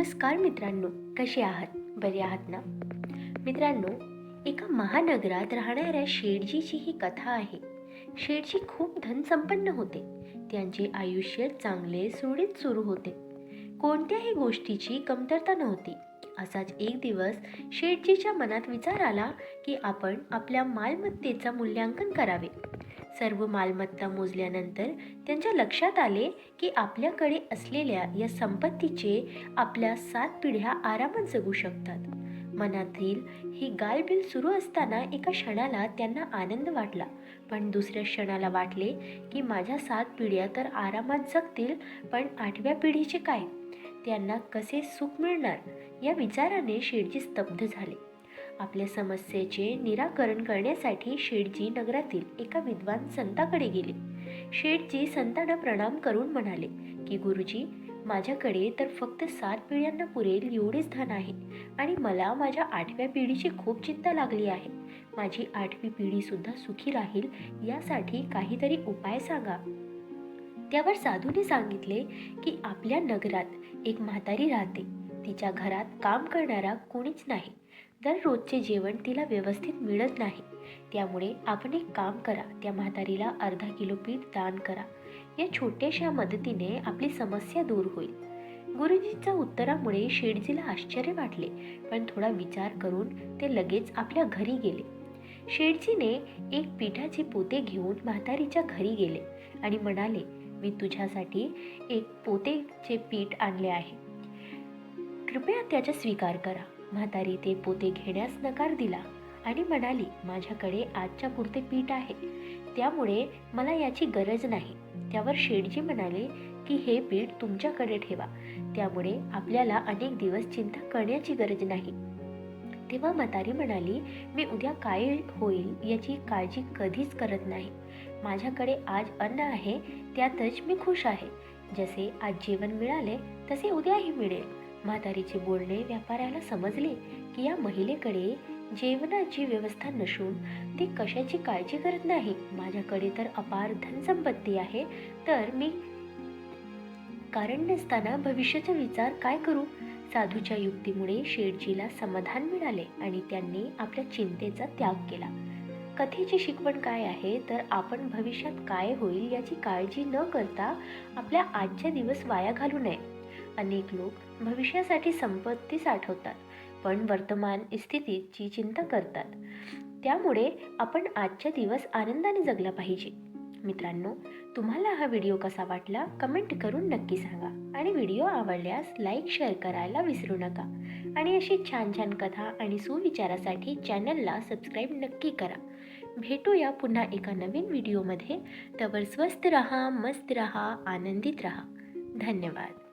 नमस्कार मित्रांनो कसे आहात? बरे आहात ना? मित्रांनो एका महानगरात राहणाऱ्या शेठजीची ही कथा आहे. शेठजी खूप धनसंपन्न होते. त्यांचे आयुष्य चांगले सुरळीत सुरू होते. कोणत्याही गोष्टीची कमतरता नव्हती. असाच एक दिवस शेठजीच्या मनात विचार आला की आपण आपल्या मालमत्तेचं मूल्यांकन करावे. सर्व मालमत्ता मोजल्यानंतर त्यांच्या लक्षात आले की आपल्याकडे असलेल्या या संपत्तीचे आपल्या सात पिढ्या आरामात जगू शकतात. मनातील ही गालबिल सुरू असताना एका क्षणाला त्यांना आनंद वाटला. पण दुसऱ्या क्षणाला वाटले की माझ्या सात पिढ्या तर आरामात जगतील पण आठव्या पिढीचे काय? त्यांना कसे सुख मिळणार? या विचाराने शेठजी स्तब्ध झाले. आपल्या समस्येचे निराकरण करण्यासाठी शेठजी नगरातील एका विद्वान संताकडे गेले. शेठजी संतांना प्रणाम करून म्हणाले की गुरुजी माझ्याकडे तर फक्त सात पिढ्यांना पुरेल एवढेच धन आहे आणि मला माझ्या आठव्या पिढीची खूप चिंता लागली आहे. माझी आठवी पिढीसुद्धा सुखी राहील यासाठी काहीतरी उपाय सांगा. त्यावर साधूने सांगितले की आपल्या नगरात एक म्हातारी राहते. तिच्या घरात काम करणारा कोणीच नाही. दररोजचे जेवण तिला व्यवस्थित मिळत नाही. त्यामुळे आपण एक काम करा त्या म्हातारीला अर्धा किलो पीठ दान करा. या छोट्याशा मदतीने आपली समस्या दूर होईल. गुरुजीच्या उत्तरामुळे शेडजीला आश्चर्य वाटले पण थोडा विचार करून ते लगेच आपल्या घरी गेले. शेडजीने एक पिठाचे पोते घेऊन म्हातारीच्या घरी गेले आणि म्हणाले मी तुझ्यासाठी एक पोतेचे पीठ आणले आहे. कृपया त्याचा स्वीकार करा. म्हातारी ते पोते घेण्यास नकार दिला आणि म्हणाली माझ्याकडे आजच्या पुरते पीठ आहे. त्यामुळे मला याची गरज नाही. त्यावर शेठजी म्हणाले की हे पीठ तुमच्याकडे ठेवा. त्यामुळे आपल्याला अनेक दिवस चिंता करण्याची गरज नाही. तेव्हा म्हातारी म्हणाली मी उद्या काय होईल याची काळजी कधीच करत नाही. माझ्याकडे आज अन्न आहे त्यातच मी खुश आहे. जसे आज जेवण मिळाले तसे उद्याही मिळेल. म्हातारीचे बोलणे व्यापाऱ्याला समजले की या महिलेकडे जेवणाची व्यवस्था नसून ती कशाची काळजी करत नाही. माझ्याकडे तर अपार धनसंपत्ती आहे. तर मी कारण नसताना भविष्याचा विचार काय करू? साधूच्या युक्तीमुळे शेठजीला समाधान मिळाले आणि त्यांनी आपल्या चिंतेचा त्याग केला. कथेची शिकवण काय आहे? तर आपण भविष्यात काय होईल याची काळजी न करता आपल्या आजच्या दिवस वाया घालू नये. अनेक लोक भविष्यासाठी संपत्ती साठवतात पण वर्तमान स्थितीची चिंता करतात. त्यामुळे आपण आजच्या दिवस आनंदाने जगला पाहिजे. मित्रांनो तुम्हाला हा व्हिडिओ कसा वाटला कमेंट करून नक्की सांगा आणि व्हिडिओ आवडल्यास लाईक शेअर करायला विसरू नका. आणि अशी छान छान कथा आणि सुविचारासाठी चॅनलला सबस्क्राईब नक्की करा. भेटूया पुन्हा एका नवीन व्हिडिओमध्ये. तवर स्वस्त रहा मस्त रहा आनंदित रहा. धन्यवाद.